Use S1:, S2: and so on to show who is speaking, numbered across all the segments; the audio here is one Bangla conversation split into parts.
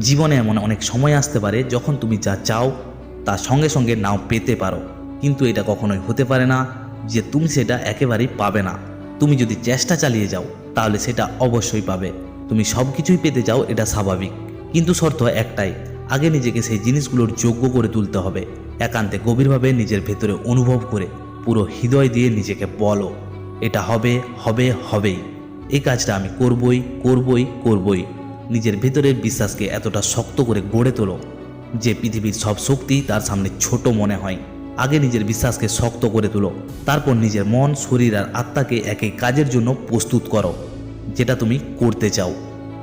S1: জীবনে এমন অনেক সময় আসতে পারে যখন তুমি যা চাও তা সঙ্গে সঙ্গে নাও পেতে পারো। কিন্তু এটা কখনোই হতে পারে না যে তুমি সেটা একেবারেই পাবে না। তুমি যদি চেষ্টা চালিয়ে যাও, তাহলে সেটা অবশ্যই পাবে। তুমি সব কিছুই পেতে চাও, এটা স্বাভাবিক। কিন্তু শর্ত একটাই, আগে নিজেকে সেই জিনিসগুলোর যোগ্য করে তুলতে হবে। একান্তে গভীরভাবে নিজের ভেতরে অনুভব করে, পুরো হৃদয় দিয়ে নিজেকে বলো, এটা হবে হবে, হবেই। এই কাজটা আমি করবই করবই করবই। নিজের ভেতরের বিশ্বাসকে এতটা শক্ত করে গড়ে তোলো যে পৃথিবীর সব শক্তি তার সামনে ছোট মনে হয়। আগে নিজের বিশ্বাসকে শক্ত করে তোলো, তারপর নিজের মন, শরীর আর আত্মাকে একই কাজের জন্য প্রস্তুত করো, যেটা তুমি করতে চাও।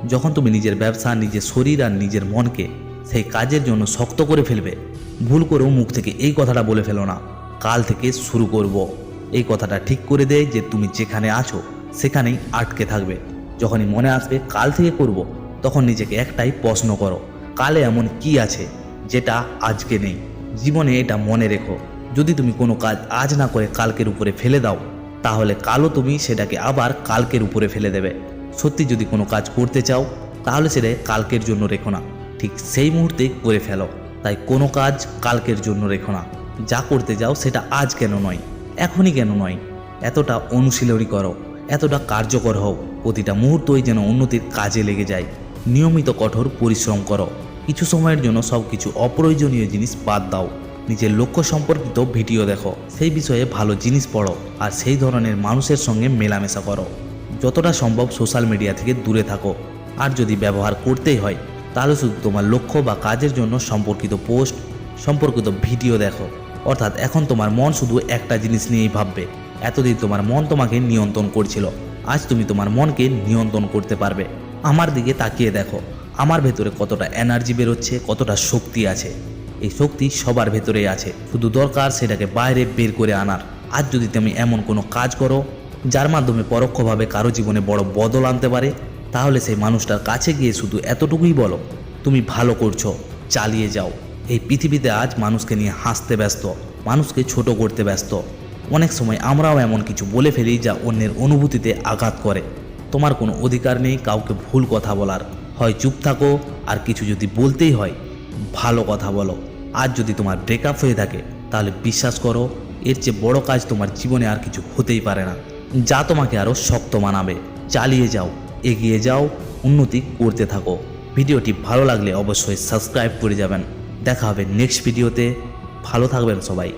S1: যখন তুমি নিজের ব্যবসা, নিজের শরীর আর নিজের মনকে সেই কাজের জন্য শক্ত করে ফেলবে, ভুল করেও মুখ থেকে এই কথাটা বলে ফেলো না, কাল থেকে শুরু করব। এই কথাটা ঠিক করে দেয় যে তুমি যেখানে আছো, সেখানেই আটকে থাকবে। যখনই মনে আসবে কাল থেকে করব তখন নিজেকে একটাই প্রশ্ন করো, কালে এমন কি আছে যেটা আজকে নেই? জীবনে এটা মনে রেখো। যদি তুমি কোনো কাজ আজ না করে কালকের উপরে ফেলে দাও, তাহলে কালও তুমি সেটাকে আবার কালকের উপরে ফেলে দেবে। সত্যি যদি কোনো কাজ করতে চাও, তাহলে সেটা কালকের জন্য রেখো না। ঠিক সেই মুহূর্তেই করে ফেলো। তাই কোনো কাজ কালকের জন্য রেখো না। যা করতে যাও সেটা আজ কেন নয়? এখনই কেন নয়? এতটা অনুশীলনী করো। এতটা কার্যকর হও। প্রতিটা মুহূর্তই যেন উন্নতির কাজে লেগে যায়। নিয়মিত কঠোর পরিশ্রম করো। কিছু সময়ের জন্য সব কিছু অপ্রয়োজনীয় জিনিস বাদ দাও। নিজের লক্ষ্য সম্পর্কিত ভিডিও দেখো। সেই বিষয়ে ভালো জিনিস পড়ো আর সেই ধরনের মানুষের সঙ্গে মেলামেশা করো। যতটা সম্ভব সোশ্যাল মিডিয়া থেকে দূরে থাকো। আর যদি ব্যবহার করতেই হয়, তাহলে শুধু তোমার লক্ষ্য বা কাজের জন্য সম্পর্কিত পোস্ট, সম্পর্কিত ভিডিও দেখো। অর্থাৎ এখন তোমার মন শুধু একটা জিনিস নিয়েই ভাববে। এতদিন তোমার মন তোমাকে নিয়ন্ত্রণ করছিল। আজ তুমি তোমার মনকে নিয়ন্ত্রণ করতে পারবে। আমার দিকে তাকিয়ে দেখো। আমার ভেতরে কতটা এনার্জি বেরোচ্ছে, কতটা শক্তি আছে। এই শক্তি সবার ভেতরেই আছে। শুধু দরকার সেটাকে বাইরে বের করে আনার। আজ যদি তুমি এমন কোনো কাজ করো, যার মাধ্যমে পরোক্ষভাবে কারও জীবনে বড় বদল আনতে পারে, তাহলে সেই মানুষটার কাছে গিয়ে শুধু এতটুকুই বলো, তুমি ভালো করছ, চালিয়ে যাও। এই পৃথিবীতে আজ মানুষকে নিয়ে হাসতে ব্যস্ত, মানুষকে ছোট করতে ব্যস্ত। অনেক সময় আমরাও এমন কিছু বলে ফেলি যা অন্যের অনুভূতিতে আঘাত করে। তোমার কোনো অধিকার নেই কাউকে ভুল কথা বলার। হয় চুপ থাকো, আর কিছু যদি বলতেই হয়, ভালো কথা বলো। আর যদি তোমার ব্রেকআপ হয়ে থাকে, তাহলে বিশ্বাস করো, এর চেয়ে বড় কাজ তোমার জীবনে আর কিছু হতেই পারে না। যা তোমাকে আরও শক্ত মানাবে। চালিয়ে যাও, এগিয়ে যাও, উন্নতি করতে থাকো। ভিডিওটি ভালো লাগলে অবশ্যই সাবস্ক্রাইব করে যাবেন। দেখা হবে নেক্সট ভিডিওতে ভালো থাকবেন সবাই।